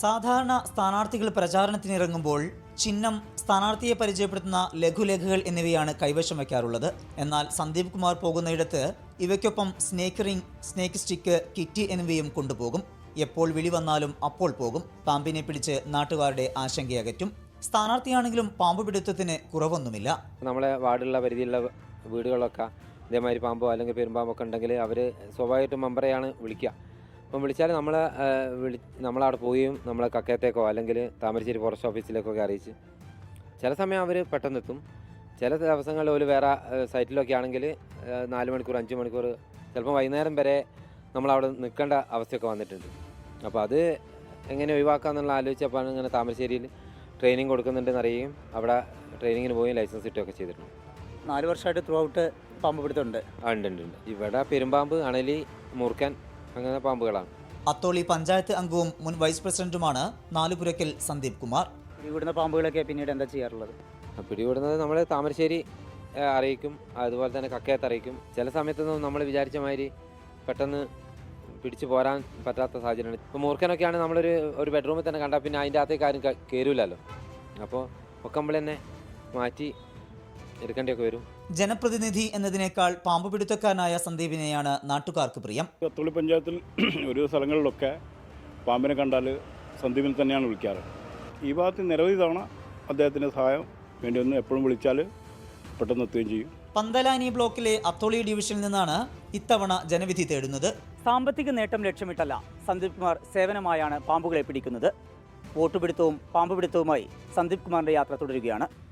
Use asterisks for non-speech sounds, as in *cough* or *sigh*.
സാധാരണ സ്ഥാനാർത്ഥികൾ പ്രചാരണത്തിനിറങ്ങുമ്പോൾ ചിഹ്നം സ്ഥാനാർത്ഥിയെ പരിചയപ്പെടുത്തുന്ന ലഘുലേഖകൾ എന്നിവയാണ് കൈവശം വയ്ക്കാറുള്ളത്. എന്നാൽ സന്ദീപ് കുമാർ പോകുന്നയിടത്ത് ഇവയ്ക്കൊപ്പം snake ring snake stick kit എന്നിവയും കൊണ്ടുപോകും. എപ്പോൾ വിളി വന്നാലും അപ്പോൾ പോകും. പാമ്പിനെ പിടിച്ച് നാട്ടുകാരുടെ ആശങ്കയകറ്റും സ്ഥാനാർത്ഥിയാണെങ്കിലും പാമ്പ് പിടുത്തത്തിന് കുറവൊന്നുമില്ല. നമ്മളെ വാർഡുള്ള പരിധിയിലുള്ള വീടുകളൊക്കെ ഇതേമാതിരി പാമ്പോ അല്ലെങ്കിൽ പെരുമ്പാമ്പൊക്കെ ഉണ്ടെങ്കിൽ അവർ സ്വാഭാവികമായിട്ടും മെമ്പറെയാണ് വിളിക്കുക. അപ്പം വിളിച്ചാൽ നമ്മളെ വിളി നമ്മളവിടെ പോവുകയും നമ്മളെ കക്കയത്തേക്കോ അല്ലെങ്കിൽ താമരശ്ശേരി ഫോറസ്റ്റ് ഓഫീസിലേക്കൊക്കെ അറിയിച്ച് ചില സമയം അവർ പെട്ടെന്ന് എത്തും. ചില ദിവസങ്ങളിൽ ഒരു വേറെ സൈറ്റിലൊക്കെ ആണെങ്കിൽ നാല് മണിക്കൂർ അഞ്ച് മണിക്കൂർ ചിലപ്പോൾ വൈകുന്നേരം വരെ നമ്മളവിടെ നിൽക്കേണ്ട അവസ്ഥയൊക്കെ വന്നിട്ടുണ്ട്. അപ്പോൾ അത് എങ്ങനെ ഒഴിവാക്കാമെന്നുള്ള ആലോചിച്ചപ്പോൾ ഇങ്ങനെ താമരശ്ശേരിയിൽ ട്രെയിനിങ് കൊടുക്കുന്നുണ്ടെന്ന് അറിയുകയും അവിടെ ട്രെയിനിങ്ങിന് പോയി ലൈസൻസ് കിട്ടുകയൊക്കെ ചെയ്തിട്ടുണ്ട്. നാല് വർഷമായിട്ട് ത്രൂ ഔട്ട് പാമ്പ് പിടുത്തമുണ്ട്. ഉണ്ട് ഉണ്ട് ഇവിടെ പെരുമ്പാമ്പ് അണലി മൂർക്കൻ അങ്ങനെ പാമ്പുകളാണ്. അത്തോളി പഞ്ചായത്ത് അംഗവും മുൻ വൈസ് പ്രസിഡന്റുമാണ് നാലുപുരക്കൽ സന്ദീപ് കുമാർ. പിടിവിടുന്ന പാമ്പുകളൊക്കെ പിന്നീട് എന്താ ചെയ്യാറുള്ളത്? പിടിവിടുന്നത് പിടികൂടുന്നത് നമ്മൾ താമരശ്ശേരി അറിയിക്കും അതുപോലെ തന്നെ കക്കയത്ത് അറിയിക്കും. ചില സമയത്തൊന്നും നമ്മൾ വിചാരിച്ച മാതിരി പെട്ടെന്ന് പിടിച്ചു പോരാൻ പറ്റാത്ത സാഹചര്യമാണ് ഇപ്പോൾ മൂർഖനൊക്കെയാണ് നമ്മളൊരു ഒരു ബെഡ്റൂമിൽ തന്നെ കണ്ടാൽ പിന്നെ അതിന്റെ അകത്തേക്ക് ആരും കയറില്ലല്ലോ കയറൂലല്ലോ അപ്പോൾ ഒക്കെ നമ്മൾ തന്നെ മാറ്റി എടുക്കേണ്ടിയൊക്കെ വരും. ജനപ്രതിനിധി എന്നതിനേക്കാൾ പാമ്പ് പിടുത്തക്കാരനായ സന്ദീപിനെയാണ് നാട്ടുകാർക്ക് പ്രിയം. കത്തോളി പഞ്ചായത്തിൽ *clears throat* ഒരു സ്ഥലങ്ങളിലൊക്കെ പാമ്പിനെ കണ്ടാൽ സന്ദീപിനെ തന്നെയാണ് വിളിക്കാറ്. ഈ ഭാഗത്ത് നിരവധി തവണ അദ്ദേഹത്തിന്റെ സഹായം വേണ്ടി വന്ന് എപ്പോഴും വിളിച്ചാൽ പെട്ടെന്ന് എത്തുകയും ചെയ്യും. പന്തലാനി ബ്ലോക്കിലെ അത്തോളി ഡിവിഷനിൽ നിന്നാണ് ഇത്തവണ ജനവിധി തേടുന്നത്. സാമ്പത്തിക നേട്ടം ലക്ഷ്യമിട്ടല്ല സന്ദീപ് കുമാർ സേവനമായാണ് പാമ്പുകളെ പിടിക്കുന്നത്. വോട്ടുപിടുത്തവും പാമ്പുപിടുത്തവുമായി പാമ്പ് പിടുത്തവുമായി സന്ദീപ് കുമാറിന്റെ യാത്ര തുടരുകയാണ്.